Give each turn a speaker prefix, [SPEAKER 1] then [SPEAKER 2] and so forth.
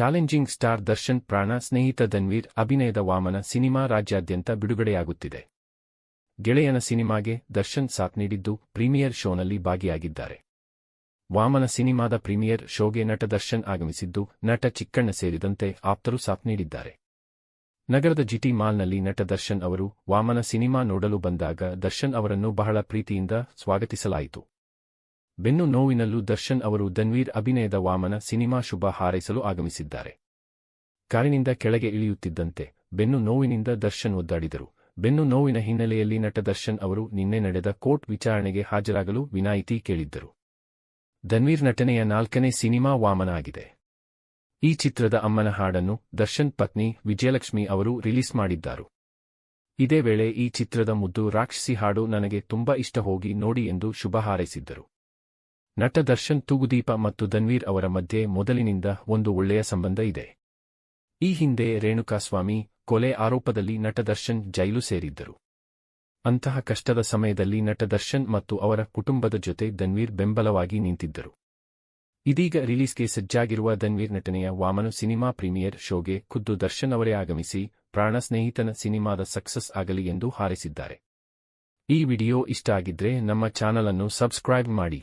[SPEAKER 1] Challenging star Darshan ಪ್ರಾಣ ಸ್ನೇಹಿತ ಧನ್ವೀರ್, ಅಭಿನಯದ ವಾಮನ ಸಿನಿಮಾ ರಾಜ್ಯಾದ್ಯಂತ ಬಿಡುಗಡೆಯಾಗುತ್ತಿದೆ. ಗೆಳೆಯನ ಸಿನಿಮಾಗೆ ದರ್ಶನ್ ಸಾಥ್ ನೀಡಿದ್ದು ಪ್ರೀಮಿಯರ್ ಶೋನಲ್ಲಿ ಭಾಗಿಯಾಗಿದ್ದಾರೆ. ವಾಮನ ಸಿನಿಮಾದ ಪ್ರೀಮಿಯರ್ ಶೋಗೆ ನಟ ದರ್ಶನ್ ಆಗಮಿಸಿದ್ದು, ನಟ ಚಿಕ್ಕಣ್ಣ ಸೇರಿದಂತೆ ಆಪ್ತರು ಸಾಥ್ ನೀಡಿದ್ದಾರೆ. ನಗರದ ಜಿಟಿ ಮಾಲ್ನಲ್ಲಿ ನಟ ದರ್ಶನ್ ಅವರು ವಾಮನ ಸಿನಿಮಾ ನೋಡಲು ಬಂದಾಗ ದರ್ಶನ್ ಅವರನ್ನು ಬಹಳ ಪ್ರೀತಿಯಿಂದ ಸ್ವಾಗತಿಸಲಾಯಿತು. ಬೆನ್ನು ನೋವಿನಲ್ಲೂ ದರ್ಶನ್ ಅವರು ದನ್ವೀರ್ ಅಭಿನಯದ ವಾಮನ ಸಿನಿಮಾ ಶುಭ ಹಾರೈಸಲು ಆಗಮಿಸಿದ್ದಾರೆ. ಕಾರಿನಿಂದ ಕೆಳಗೆ ಇಳಿಯುತ್ತಿದ್ದಂತೆ ಬೆನ್ನು ನೋವಿನಿಂದ ದರ್ಶನ್ ಒದ್ದಾಡಿದರು. ಬೆನ್ನು ನೋವಿನ ಹಿನ್ನೆಲೆಯಲ್ಲಿ ನಟ ದರ್ಶನ್ ಅವರು ನಿನ್ನೆ ನಡೆದ ಕೋರ್ಟ್ ವಿಚಾರಣೆಗೆ ಹಾಜರಾಗಲು ವಿನಾಯಿತಿ ಕೇಳಿದ್ದರು. ದನ್ವೀರ್ ನಟನೆಯ ನಾಲ್ಕನೇ ಸಿನಿಮಾ ವಾಮನ ಆಗಿದೆ ಈ ಚಿತ್ರದ ಅಮ್ಮನ ಹಾಡನ್ನು ದರ್ಶನ್ ಪತ್ನಿ ವಿಜಯಲಕ್ಷ್ಮಿ ಅವರು ರಿಲೀಸ್ ಮಾಡಿದ್ದಾರು. ಇದೇ ವೇಳೆ ಈ ಚಿತ್ರದ ಮುದ್ದು ರಾಕ್ಷಸಿ ಹಾಡು ನನಗೆ ತುಂಬಾ ಇಷ್ಟ ಹೋಗಿ ನೋಡಿ ಎಂದು ಶುಭ ಹಾರೈಸಿದ್ದರು. ನಟ ದರ್ಶನ್ ತೂಗುದೀಪ ಮತ್ತು ಧನ್ವೀರ್ ಅವರ ಮಧ್ಯೆ ಮೊದಲಿನಿಂದ ಒಂದು ಒಳ್ಳೆಯ ಸಂಬಂಧ ಇದೆ. ಈ ಹಿಂದೆ ರೇಣುಕಾಸ್ವಾಮಿ ಕೊಲೆ ಆರೋಪದಲ್ಲಿ ನಟ ದರ್ಶನ್ ಜೈಲು ಸೇರಿದ್ದರು. ಅಂತಹ ಕಷ್ಟದ ಸಮಯದಲ್ಲಿ ನಟ ದರ್ಶನ್ ಮತ್ತು ಅವರ ಕುಟುಂಬದ ಜೊತೆ ಧನ್ವೀರ್ ಬೆಂಬಲವಾಗಿ ನಿಂತಿದ್ದರು. ಇದೀಗ ರಿಲೀಸ್ಗೆ ಸಜ್ಜಾಗಿರುವ ಧನ್ವೀರ್ ನಟನೆಯ ವಾಮನು ಸಿನಿಮಾ ಪ್ರೀಮಿಯರ್ ಶೋಗೆ ಖುದ್ದು ದರ್ಶನ್ ಅವರೇ ಆಗಮಿಸಿ ಪ್ರಾಣ ಸ್ನೇಹಿತನ ಸಿನಿಮಾದ ಸಕ್ಸಸ್ ಆಗಲಿ ಎಂದು ಹಾರೈಸಿದ್ದಾರೆ. ಈ ವಿಡಿಯೋ ಇಷ್ಟ ಆಗಿದ್ರೆ ನಮ್ಮ ಚಾನಲ್ ಅನ್ನು ಸಬ್ಸ್ಕ್ರೈಬ್ ಮಾಡಿ.